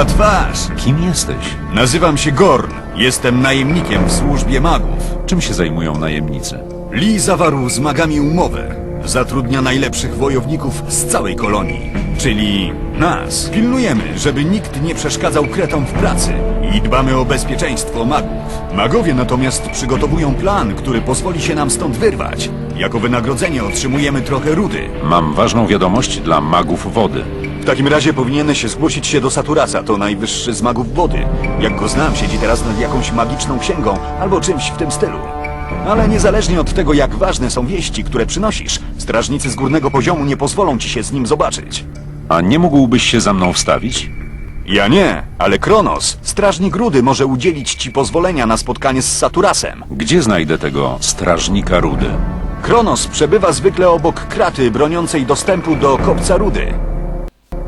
Nowa twarz. Kim jesteś? Nazywam się Gorn. Jestem najemnikiem w służbie magów. Czym się zajmują najemnicy? Lee zawarł z magami umowę. Zatrudnia najlepszych wojowników z całej kolonii, czyli nas. Pilnujemy, żeby nikt nie przeszkadzał kretom w pracy i dbamy o bezpieczeństwo magów. Magowie natomiast przygotowują plan, który pozwoli się nam stąd wyrwać. Jako wynagrodzenie otrzymujemy trochę rudy. Mam ważną wiadomość dla magów wody. W takim razie powinieneś zgłosić się do Saturasa, to najwyższy z magów wody. Jak go znam, siedzi teraz nad jakąś magiczną księgą albo czymś w tym stylu. Ale niezależnie od tego, jak ważne są wieści, które przynosisz, strażnicy z górnego poziomu nie pozwolą ci się z nim zobaczyć. A nie mógłbyś się za mną wstawić? Ja nie, ale Kronos, strażnik Rudy, może udzielić ci pozwolenia na spotkanie z Saturasem. Gdzie znajdę tego strażnika rudy? Kronos przebywa zwykle obok kraty broniącej dostępu do kopca Rudy.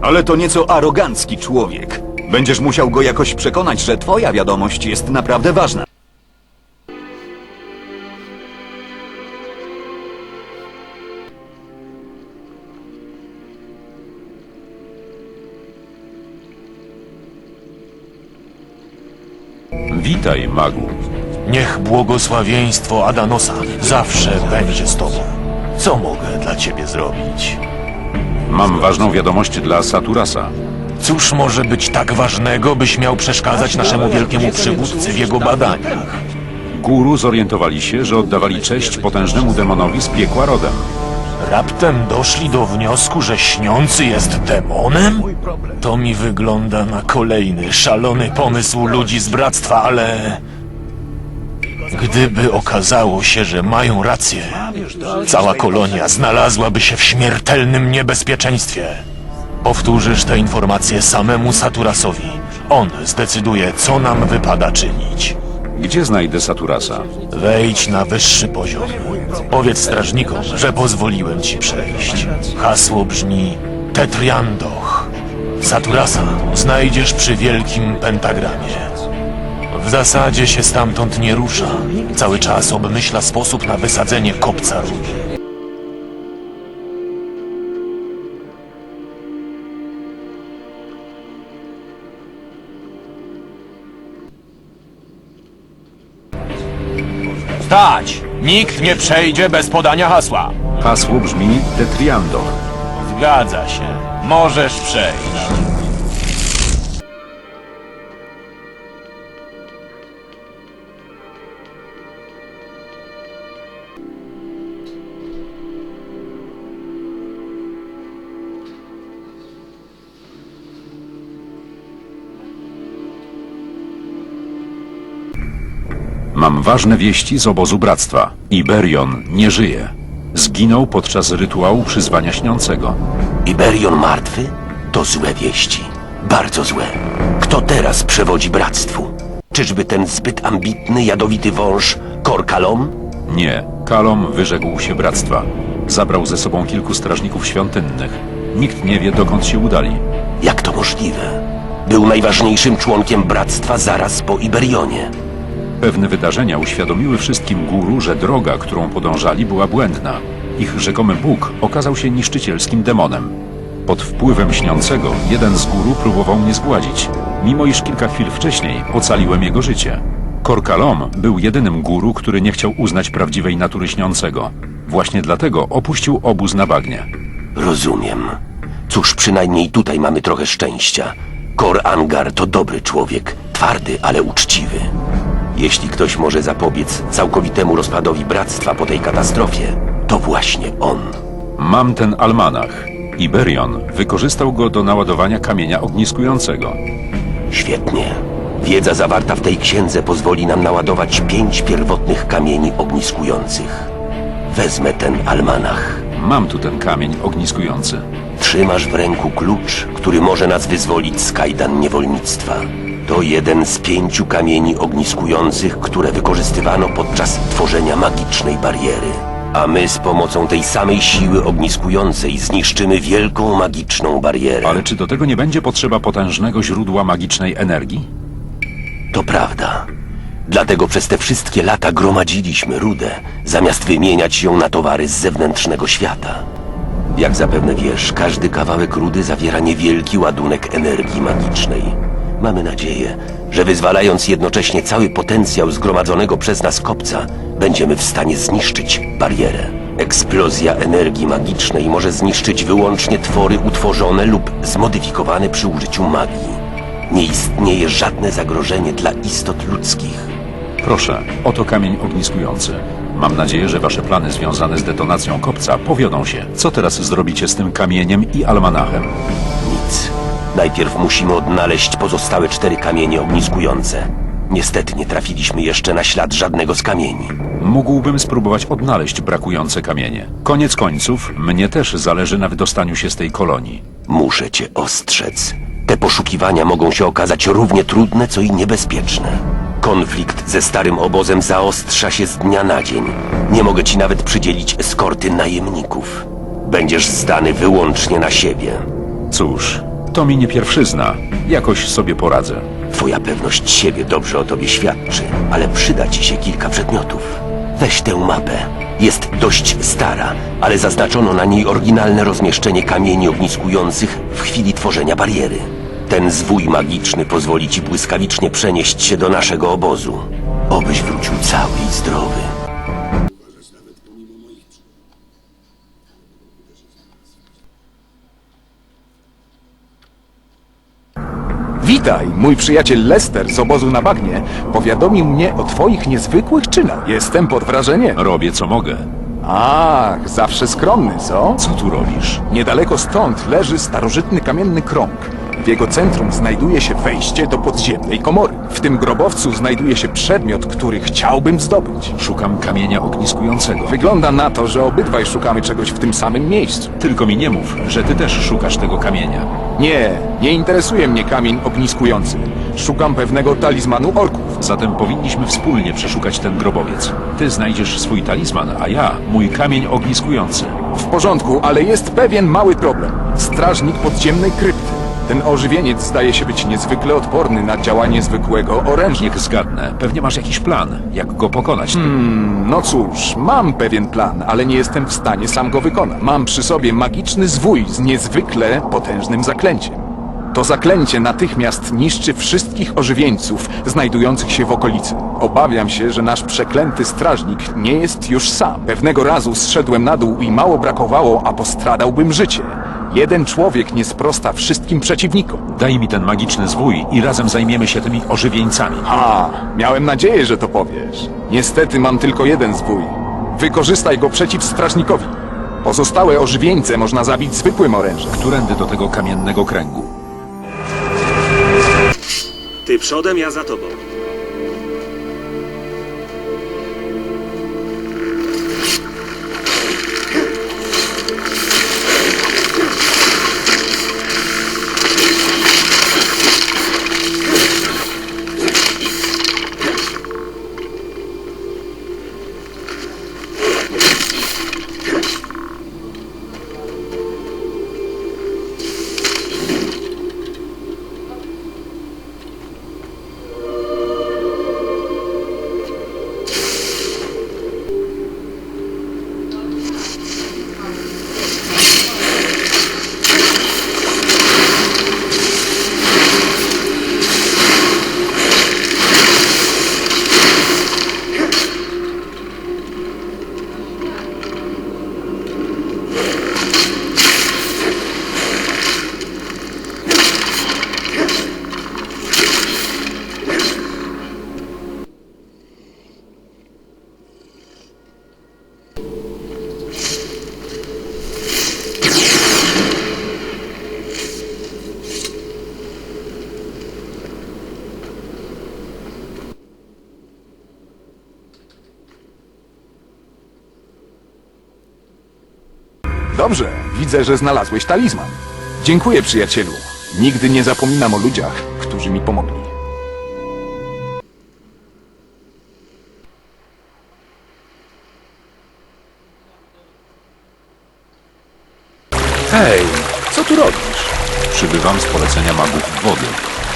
Ale to nieco arogancki człowiek. Będziesz musiał go jakoś przekonać, że twoja wiadomość jest naprawdę ważna. Witaj, magu. Niech błogosławieństwo Adanosa zawsze będzie z tobą. Co mogę dla ciebie zrobić? Mam ważną wiadomość dla Saturasa. Cóż może być tak ważnego, byś miał przeszkadzać naszemu wielkiemu przywódcy w jego badaniach? Guru zorientowali się, że oddawali cześć potężnemu demonowi z piekła rodem. Raptem doszli do wniosku, że śniący jest demonem? To mi wygląda na kolejny szalony pomysł ludzi z bractwa, ale... Gdyby okazało się, że mają rację, cała kolonia znalazłaby się w śmiertelnym niebezpieczeństwie. Powtórzysz te informacje samemu Saturasowi. On zdecyduje, co nam wypada czynić. Gdzie znajdę Saturasa? Wejdź na wyższy poziom. Powiedz strażnikom, że pozwoliłem ci przejść. Hasło brzmi Tetriandoch. Saturasa znajdziesz przy wielkim pentagramie. W zasadzie się stamtąd nie rusza. Cały czas obmyśla sposób na wysadzenie kopca rudy. Stać! Nikt nie przejdzie bez podania hasła. Hasło brzmi Tetriando. Zgadza się. Możesz przejść. Mam ważne wieści z obozu bractwa. Iberion nie żyje. Zginął podczas rytuału przyzwania śniącego. Iberion martwy? To złe wieści. Bardzo złe. Kto teraz przewodzi bractwu? Czyżby ten zbyt ambitny, jadowity wąż Korkalom? Nie, Kalom wyrzekł się bractwa. Zabrał ze sobą kilku strażników świątynnych. Nikt nie wie, dokąd się udali. Jak to możliwe? Był najważniejszym członkiem bractwa zaraz po Iberionie. Pewne wydarzenia uświadomiły wszystkim guru, że droga, którą podążali, była błędna. Ich rzekomy Bóg okazał się niszczycielskim demonem. Pod wpływem śniącego jeden z guru próbował mnie zgładzić, mimo iż kilka chwil wcześniej ocaliłem jego życie. Korkalom był jedynym guru, który nie chciał uznać prawdziwej natury śniącego. Właśnie dlatego opuścił obóz na bagnie. Rozumiem. Cóż, przynajmniej tutaj mamy trochę szczęścia. Kor Angar to dobry człowiek, twardy, ale uczciwy. Jeśli ktoś może zapobiec całkowitemu rozpadowi bractwa po tej katastrofie, to właśnie on. Mam ten almanach. Iberion wykorzystał go do naładowania kamienia ogniskującego. Świetnie. Wiedza zawarta w tej księdze pozwoli nam naładować pięć pierwotnych kamieni ogniskujących. Wezmę ten almanach. Mam tu ten kamień ogniskujący. Trzymasz w ręku klucz, który może nas wyzwolić z kajdan niewolnictwa. To jeden z pięciu kamieni ogniskujących, które wykorzystywano podczas tworzenia magicznej bariery. A my z pomocą tej samej siły ogniskującej zniszczymy wielką magiczną barierę. Ale czy do tego nie będzie potrzeba potężnego źródła magicznej energii? To prawda. Dlatego przez te wszystkie lata gromadziliśmy rudę, zamiast wymieniać ją na towary z zewnętrznego świata. Jak zapewne wiesz, każdy kawałek rudy zawiera niewielki ładunek energii magicznej. Mamy nadzieję, że wyzwalając jednocześnie cały potencjał zgromadzonego przez nas kopca, będziemy w stanie zniszczyć barierę. Eksplozja energii magicznej może zniszczyć wyłącznie twory utworzone lub zmodyfikowane przy użyciu magii. Nie istnieje żadne zagrożenie dla istot ludzkich. Proszę, oto kamień ogniskujący. Mam nadzieję, że wasze plany związane z detonacją kopca powiodą się. Co teraz zrobicie z tym kamieniem i almanachem? Nic. Najpierw musimy odnaleźć pozostałe cztery kamienie ogniskujące. Niestety nie trafiliśmy jeszcze na ślad żadnego z kamieni. Mógłbym spróbować odnaleźć brakujące kamienie. Koniec końców, mnie też zależy na wydostaniu się z tej kolonii. Muszę cię ostrzec. Te poszukiwania mogą się okazać równie trudne, co i niebezpieczne. Konflikt ze starym obozem zaostrza się z dnia na dzień. Nie mogę ci nawet przydzielić eskorty najemników. Będziesz zdany wyłącznie na siebie. Cóż, to mi nie pierwszyzna. Jakoś sobie poradzę. Twoja pewność siebie dobrze o tobie świadczy, ale przyda ci się kilka przedmiotów. Weź tę mapę. Jest dość stara, ale zaznaczono na niej oryginalne rozmieszczenie kamieni ogniskujących w chwili tworzenia bariery. Ten zwój magiczny pozwoli ci błyskawicznie przenieść się do naszego obozu. Obyś wrócił cały i zdrowy. Witaj, mój przyjaciel Lester z obozu na bagnie powiadomił mnie o twoich niezwykłych czynach. Jestem pod wrażeniem. Robię co mogę. Ach, zawsze skromny, co? Co tu robisz? Niedaleko stąd leży starożytny kamienny krąg. W jego centrum znajduje się wejście do podziemnej komory. W tym grobowcu znajduje się przedmiot, który chciałbym zdobyć. Szukam kamienia ogniskującego. Wygląda na to, że obydwaj szukamy czegoś w tym samym miejscu. Tylko mi nie mów, że ty też szukasz tego kamienia. Nie, nie interesuje mnie kamień ogniskujący. Szukam pewnego talizmanu orków. Zatem powinniśmy wspólnie przeszukać ten grobowiec. Ty znajdziesz swój talizman, a ja mój kamień ogniskujący. W porządku, ale jest pewien mały problem. Strażnik podziemnej krypty. Ten ożywieniec zdaje się być niezwykle odporny na działanie zwykłego oręża. Niech zgadnę, pewnie masz jakiś plan, jak go pokonać. No cóż, mam pewien plan, ale nie jestem w stanie sam go wykonać. Mam przy sobie magiczny zwój z niezwykle potężnym zaklęciem. To zaklęcie natychmiast niszczy wszystkich ożywieńców znajdujących się w okolicy. Obawiam się, że nasz przeklęty strażnik nie jest już sam. Pewnego razu zszedłem na dół i mało brakowało, a postradałbym życie. Jeden człowiek nie sprosta wszystkim przeciwnikom. Daj mi ten magiczny zwój i razem zajmiemy się tymi ożywieńcami. A, miałem nadzieję, że to powiesz. Niestety mam tylko jeden zwój. Wykorzystaj go przeciw strażnikowi. Pozostałe ożywieńce można zabić zwykłym orężem. Którędy do tego kamiennego kręgu? Ty przodem, ja za tobą. Dobrze, widzę, że znalazłeś talizman. Dziękuję, przyjacielu. Nigdy nie zapominam o ludziach, którzy mi pomogli. Hej, co tu robisz? Przybywam z polecenia magów wody.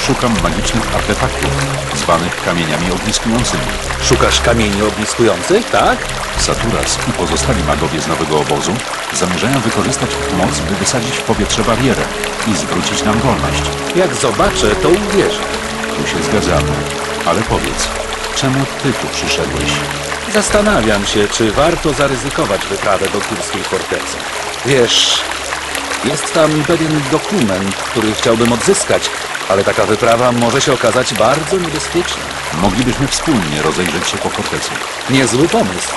Szukam magicznych artefaktów, zwanych kamieniami ogniskującymi. Szukasz kamieni ogniskujących, tak? Saturas i pozostali magowie z nowego obozu zamierzają wykorzystać ich moc, by wysadzić w powietrze barierę i zwrócić nam wolność. Jak zobaczę, to uwierzę. Tu się zgadzamy. Ale powiedz, czemu ty tu przyszedłeś? Zastanawiam się, czy warto zaryzykować wyprawę do górskiej fortecy. Wiesz, jest tam pewien dokument, który chciałbym odzyskać, ale taka wyprawa może się okazać bardzo niebezpieczna. Moglibyśmy wspólnie rozejrzeć się po fortecy. Niezły pomysł.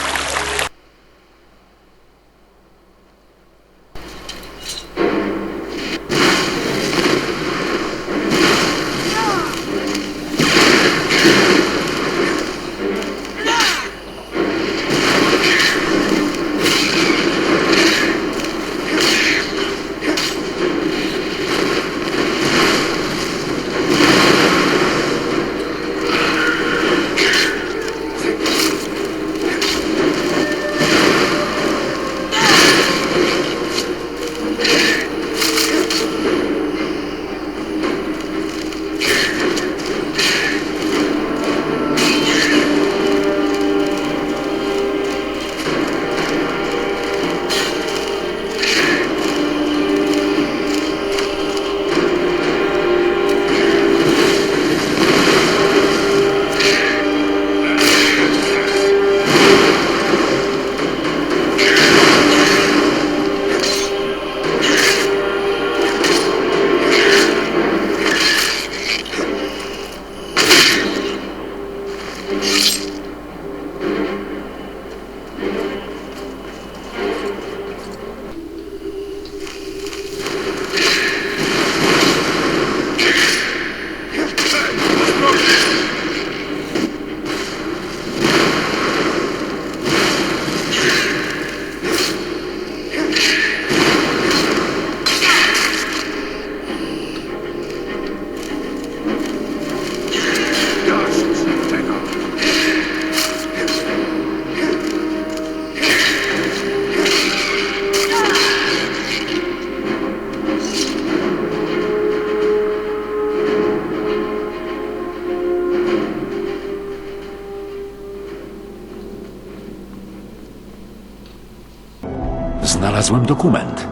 Znalazłem dokument.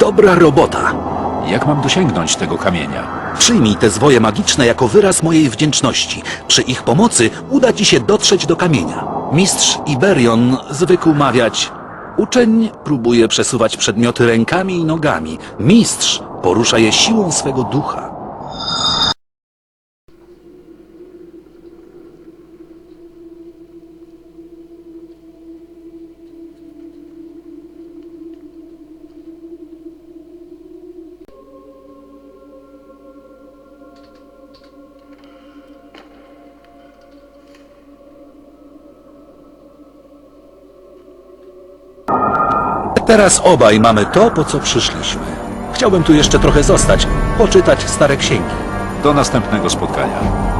Dobra robota. Jak mam dosięgnąć tego kamienia? Przyjmij te zwoje magiczne jako wyraz mojej wdzięczności. Przy ich pomocy uda ci się dotrzeć do kamienia. Mistrz Iberion zwykł mawiać: Uczeń próbuje przesuwać przedmioty rękami i nogami. Mistrz porusza je siłą swego ducha. Teraz obaj mamy to, po co przyszliśmy. Chciałbym tu jeszcze trochę zostać, poczytać stare księgi. Do następnego spotkania.